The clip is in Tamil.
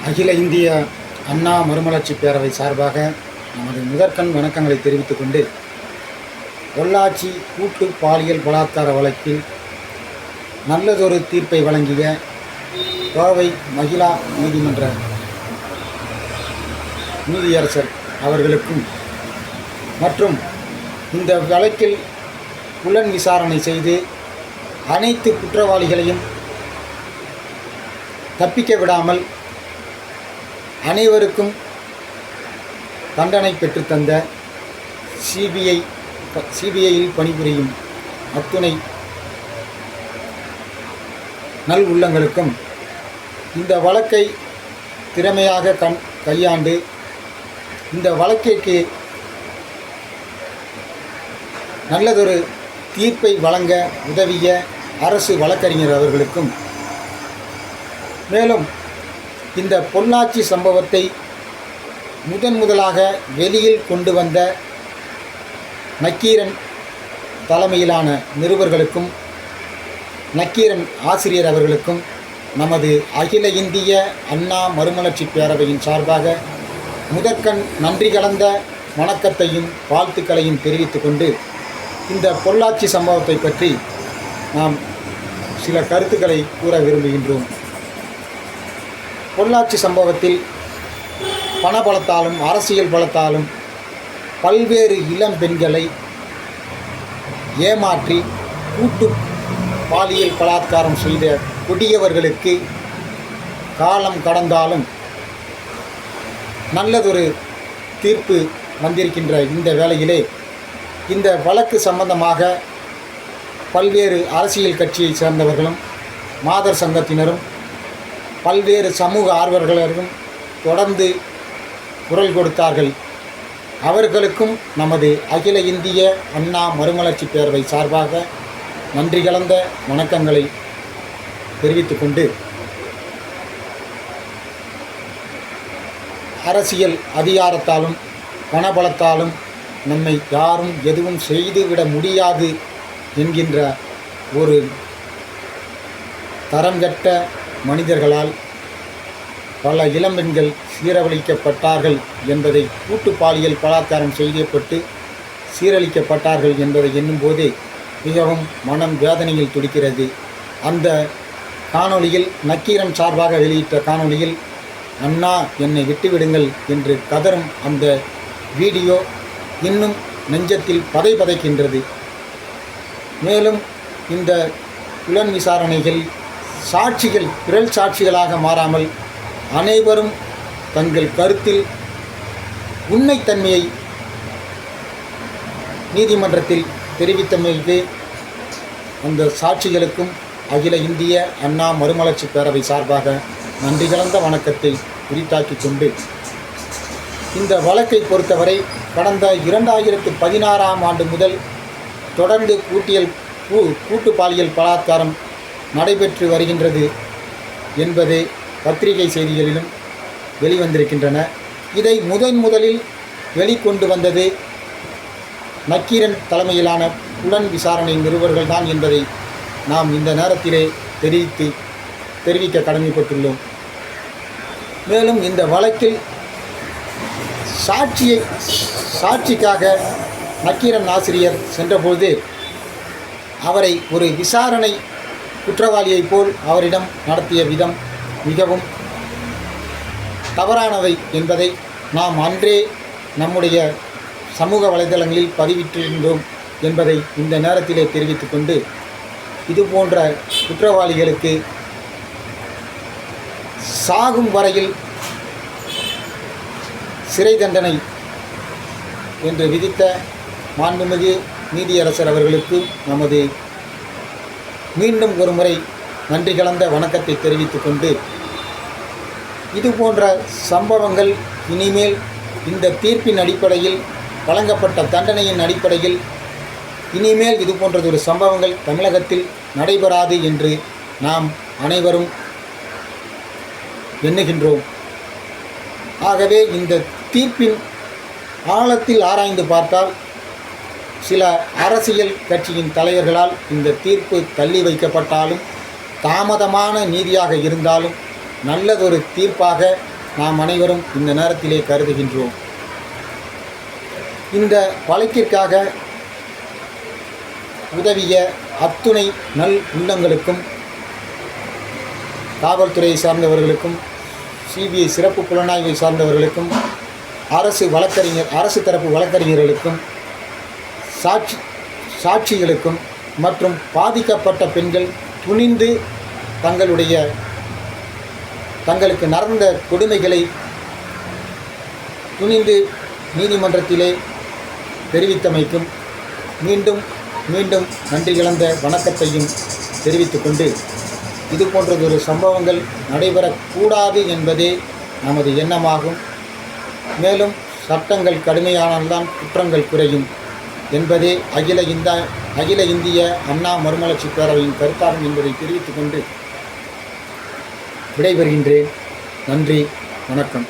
அகில இந்திய அண்ணா மறுமலர்ச்சி பேரவை சார்பாக நமது முதற்கண் வணக்கங்களை தெரிவித்துக் கொண்டு பொள்ளாச்சி கூட்டு பாலியல் பலாத்கார வழக்கில் நல்லதொரு தீர்ப்பை வழங்கிய கோவை மகிழா நீதிமன்ற நீதியரசர் அவர்களுக்கும் மற்றும் இந்த வழக்கில் புலன் விசாரணை செய்து அனைத்து குற்றவாளிகளையும் தப்பிக்க விடாமல் அனைவருக்கும் தண்டனை பெற்றுத்தந்த சிபிஐ சிபிஐயில் பணிபுரியும் அத்துணை நல் உள்ளங்களுக்கும் இந்த வழக்கை திறமையாக கண் கையாண்டு இந்த வழக்கிற்கு நல்லதொரு தீர்ப்பை வழங்க உதவிய அரசு வழக்கறிஞர் அவர்களுக்கும் மேலும் இந்த பொள்ளாச்சி சம்பவத்தை முதன் முதலாக வெளியில் கொண்டு வந்த நக்கீரன் தலைமையிலான நிருபர்களுக்கும் நக்கீரன் ஆசிரியர் அவர்களுக்கும் நமது அகில இந்திய அண்ணா மறுமலர்ச்சி பேரவையின் சார்பாக முதற்கண் நன்றி கலந்த வணக்கத்தையும் வாழ்த்துக்களையும் தெரிவித்துக் கொண்டு இந்த பொள்ளாச்சி சம்பவத்தை பற்றி நாம் சில கருத்துக்களை கூற விரும்புகின்றோம். பொள்ளாச்சி சம்பவத்தில் பணபலத்தாலும் அரசியல் பலத்தாலும் பல்வேறு இளம் பெண்களை ஏமாற்றி கூட்டு பாலியல் பலாத்காரம் செய்த கொடியவர்களுக்கு காலம் கடந்தாலும் நல்லதொரு தீர்ப்பு வந்திருக்கின்ற இந்த வேளையிலே இந்த வழக்கு சம்பந்தமாக பல்வேறு அரசியல் கட்சியை சேர்ந்தவர்களும் மாதர் சங்கத்தினரும் பல்வேறு சமூக ஆர்வலர்களும் தொடர்ந்து குரல் கொடுத்தார்கள். அவர்களுக்கும் நமது அகில இந்திய அண்ணா மறுமலர்ச்சி பேரவை சார்பாக நன்றி கலந்த வணக்கங்களை தெரிவித்துக் கொண்டு அரசியல் அதிகாரத்தாலும் பணபலத்தாலும் நம்மை யாரும் எதுவும் செய்துவிட முடியாது என்கின்ற ஒரு தரம் கட்ட மனிதர்களால் பல இளம்பெண்கள் சீரழிக்கப்பட்டார்கள் என்பதை கூட்டு பாலியல் பலாத்காரம் செய்யப்பட்டு சீரழிக்கப்பட்டார்கள் என்பதை எண்ணும்போதே மிகவும் மனம் வேதனையில் துடிக்கிறது. அந்த காணொளியில் நக்கீரன் சார்பாக வெளியிட்ட காணொளியில் அண்ணா என்னை விட்டுவிடுங்கள் என்று கதறும் அந்த வீடியோ இன்னும் நெஞ்சத்தில் பதை பதைக்கின்றது மேலும் இந்த புலன் விசாரணைகள் சாட்சிகள் பிறல் சாட்சிகளாக மாறாமல் அனைவரும் தங்கள் கருத்தில் உண்மைத்தன்மையை நீதிமன்றத்தில் தெரிவித்தமைக்கு அந்த சாட்சிகளுக்கும் அகில இந்திய அண்ணா மறுமலர்ச்சி பேரவை சார்பாக நன்றி கலந்த வணக்கத்தை உரித்தாக்கிக் கொண்டு இந்த வழக்கை பொறுத்தவரை கடந்த இரண்டாயிரத்து பதினாறாம் ஆண்டு முதல் தொடர்ந்து கூட்டியல் கூ கூட்டு பாலியல் பலாத்காரம் நடைபெற்று வருகின்றது என்பதே பத்திரிகை செய்திகளிலும் வெளிவந்திருக்கின்றன. இதை முதன் முதலில் வெளிக்கொண்டு வந்தது நக்கீரன் தலைமையிலான உடன் விசாரணை நிருபர்கள் தான் என்பதை நாம் இந்த நேரத்திலே தெரிவித்து தெரிவிக்க கடமைப்பட்டுள்ளோம். மேலும் இந்த வழக்கில் சாட்சியை சாட்சிக்காக நக்கீரன் ஆசிரியர் சென்றபோது அவரை ஒரு விசாரணை குற்றவாளியைப் போல் அவரிடம் நடத்திய விதம் மிகவும் தவறானவை என்பதை நாம் அன்றே நம்முடைய சமூக வலைதளங்களில் பதிவிட்டிருந்தோம் என்பதை இந்த நேரத்திலே தெரிவித்துக்கொண்டு இது போன்ற குற்றவாளிகளுக்கு சாகும் வரையில் சிறை தண்டனை என்று விதித்த மாண்புமிகு நீதியரசர் அவர்களுக்கு நமது மீண்டும் ஒரு முறை நன்றி கலந்த வணக்கத்தை தெரிவித்துக் கொண்டு இது போன்ற சம்பவங்கள் இனிமேல் இந்த தீர்ப்பின் அடிப்படையில் வழங்கப்பட்ட தண்டனையின் அடிப்படையில் இனிமேல் இது போன்றதொரு சம்பவங்கள் தமிழகத்தில் நடைபெறாது என்று நாம் அனைவரும் எண்ணுகின்றோம். ஆகவே இந்த தீர்ப்பின் ஆழத்தில் ஆராய்ந்து பார்த்தால் சில அரசியல் கட்சியின் தலைவர்களால் இந்த தீர்ப்பு தள்ளி வைக்கப்பட்டாலும் தாமதமான நீதியாக இருந்தாலும் நல்லதொரு தீர்ப்பாக நாம் அனைவரும் இந்த நேரத்திலே கருதுகின்றோம். இந்த வழக்கிற்காக உதவிய அத்துணை நல் உள்ளங்களுக்கும் காவல்துறையை சார்ந்தவர்களுக்கும் சிபிஐ சிறப்பு புலனாய்வை சார்ந்தவர்களுக்கும் அரசு வழக்கறிஞர் அரசு தரப்பு வழக்கறிஞர்களுக்கும் சாட்சி சாட்சிகளுக்கும் மற்றும் பாதிக்கப்பட்ட பெண்கள் துணிந்து தங்களுடைய தங்களுக்கு நடந்த கொடுமைகளை துணிந்து நீதிமன்றத்திலே தெரிவித்தமைக்கும் மீண்டும் மீண்டும் நன்றி கலந்த வணக்கத்தையும் தெரிவித்துக்கொண்டு இது போன்றதொரு சம்பவங்கள் நடைபெறக்கூடாது என்பதே நமது எண்ணமாகும். மேலும் சட்டங்கள் கடுமையானால்தான் குற்றங்கள் குறையும். என்பதே அகில இந்த அகில இந்திய அண்ணா மறுமலர்ச்சி பேரவையின் கருத்தாகும் என்பதை தெரிவித்துக் கொண்டு விடைபெறுகின்றேன். நன்றி வணக்கம்.